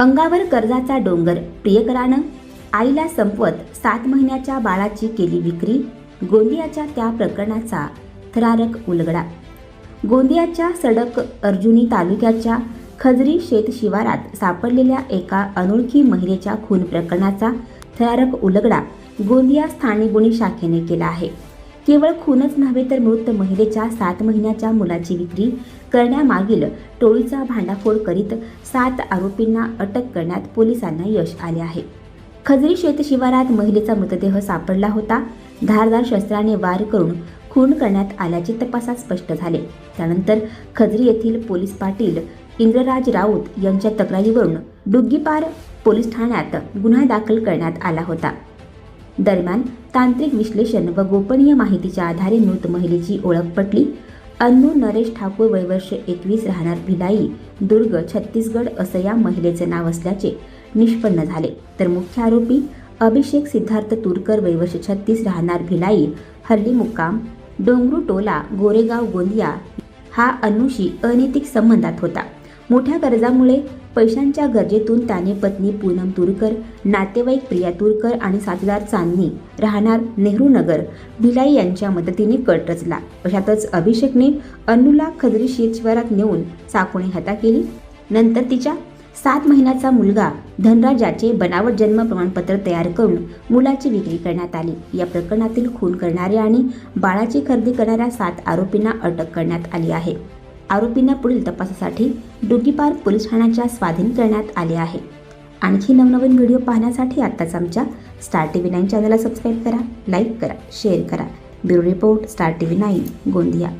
अंगावर कर्जाचा डोंगर प्रियकरानं आईला संपवत सात महिन्याच्या बाळाची केली विक्री गोंदियाच्या त्या प्रकरणाचा थरारक उलगडा. गोंदियाच्या सडक अर्जुनी तालुक्याच्या खजरी शेत शिवारात सापडलेल्या एका अनोळखी महिलेच्या खून प्रकरणाचा थरारक उलगडा गोंदिया स्थानिक गुन्हे शाखेने केला आहे. केवळ खूनच नव्हे तर मृत महिलेच्या सात महिन्याच्या मुलाची विक्री करण्यामागील टोळीचा भांडाफोड करीत सात आरोपींना अटक करण्यात पोलिसांना यश आले आहे. खजरी शेत शिवारात महिलेचा मृतदेह सापडला होता. धारदार शस्त्राने वार करून खून करण्यात आल्याचे तपासात स्पष्ट झाले. त्यानंतर खजरी येथील पोलीस पाटील इंद्रराज राऊत यांच्या तक्रारीवरून डुग्गीपार पोलीस ठाण्यात गुन्हा दाखल करण्यात आला होता. दरम्यान तांत्रिक विश्लेषण व गोपनीय माहितीच्या आधारे मृत महिलेची ओळख पटली. अन्नू नरेश ठाकूर वयवर्ष एकवीस राहणार भिलाई दुर्ग छत्तीसगड असं या महिलेचं नाव असल्याचे निष्पन्न झाले. तर मुख्य आरोपी अभिषेक सिद्धार्थ तुरकर वयवर्ष छत्तीस राहणार भिलाई हल्ली मुक्काम डोंगरू टोला गोरेगाव गोंदिया हा अन्नूशी अनैतिक संबंधात होता. मोठ्या कर्जामुळे पैशांच्या गरजेतून त्याने पत्नी पूनम तुरकर नातेवाईक प्रिया तुरकर आणि साथीदार चांदणी राहणार नेहरू नगर भिलाई यांच्या मदतीने कट रचला. अशातच अभिषेकने अन्नूला खजरी शेतशिवारात नेऊन चाकूने हत्या केली. नंतर तिच्या सात महिन्याचा मुलगा धनराजाचे बनावट जन्म प्रमाणपत्र तयार करून मुलाची विक्री करण्यात आली. या प्रकरणातील खून करणाऱ्या आणि बाळाची खरेदी करणाऱ्या सात आरोपींना अटक करण्यात आली आहे. आरोपींना पुढील तपासासाठी डुगीपार पोलीस ठाण्याच्या स्वाधीन करण्यात आले आहे. आणखी नवनवीन व्हिडिओ पाहण्यासाठी आत्ताच आमच्या स्टार टी व्ही नाईन चॅनलला सबस्क्राईब करा लाईक करा शेअर करा. Bureau report Star T V nine Gondia.